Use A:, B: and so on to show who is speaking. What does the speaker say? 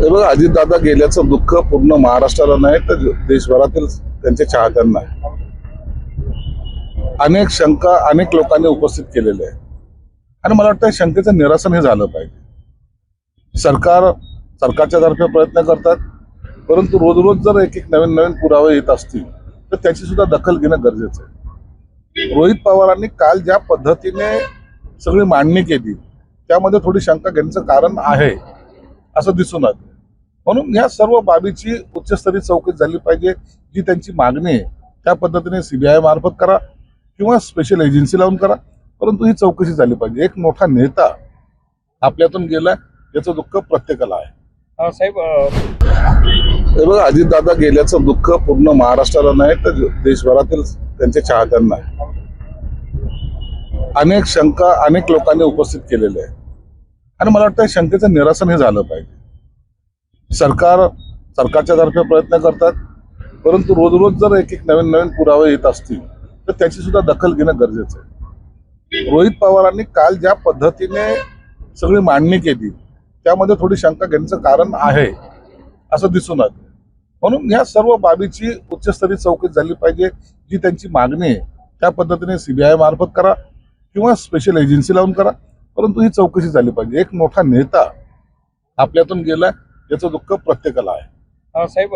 A: हे बघा अजितदादा गेल्याचं दुःख पूर्ण महाराष्ट्राला नाही तर देशभरातील त्यांच्या चाहत्यांना. अनेक शंका अनेक लोकांनी उपस्थित केलेल्या आहे आणि मला वाटतं शंकेचं निरासन हे झालं पाहिजे. सरकार सरकारच्या तर्फे प्रयत्न करतात परंतु रोज रोज जर एक एक नवीन नवीन पुरावे येत असतील तर त्याची सुद्धा दखल घेणं गरजेचं आहे. रोहित पवारांनी काल ज्या पद्धतीने सगळी मांडणी केली त्यामध्ये थोडी शंका घेण्याचं कारण आहे असं दिसून आलं. म्हणून या सर्व बाबीची उच्चस्तरीय चौकशी झाली पाहिजे जी त्यांची मागणी आहे. त्या पद्धतीने सीबीआय मार्फत करा किंवा स्पेशल एजन्सी लावून करा. परंतु ही चौकशी झाली पाहिजे. एक मोठा नेता आपल्यातून गेला याचं दुःख प्रत्येकाला आहे.
B: साहेब
A: हे बघा अजितदादा गेल्याचं दुःख पूर्ण महाराष्ट्राला नाही तर देशभरातील त्यांच्या चाहत्यांना आहे. अनेक शंका अनेक लोकांनी उपस्थित केलेल्या आहे. आणि मला वाटतं शंकेचं निरासन हे झालं पाहिजे. सरकार सरकारच्या तर्फे प्रयत्न करतात परंतु रोज रोज जर एक एक नवीन नवीन पुरावे येत असतील तर त्याची सुद्धा दखल घेणं गरजेचं आहे. रोहित पवारांनी काल ज्या पद्धतीने सगळी मांडणी केली त्यामध्ये थोडी शंका घेण्याचं कारण आहे असं दिसून आलं. म्हणून या सर्व बाबीची उच्चस्तरीय चौकशी झाली पाहिजे जी त्यांची मागणी आहे. त्या पद्धतीने सीबीआय मार्फत करा किंवा स्पेशल एजन्सी लावून करा परंतु ही चौकशी झाली पाहिजे. एक मोठा नेता आपल्यातून गेला याचं दुःख प्रत्येकाला आहे.
B: साहेब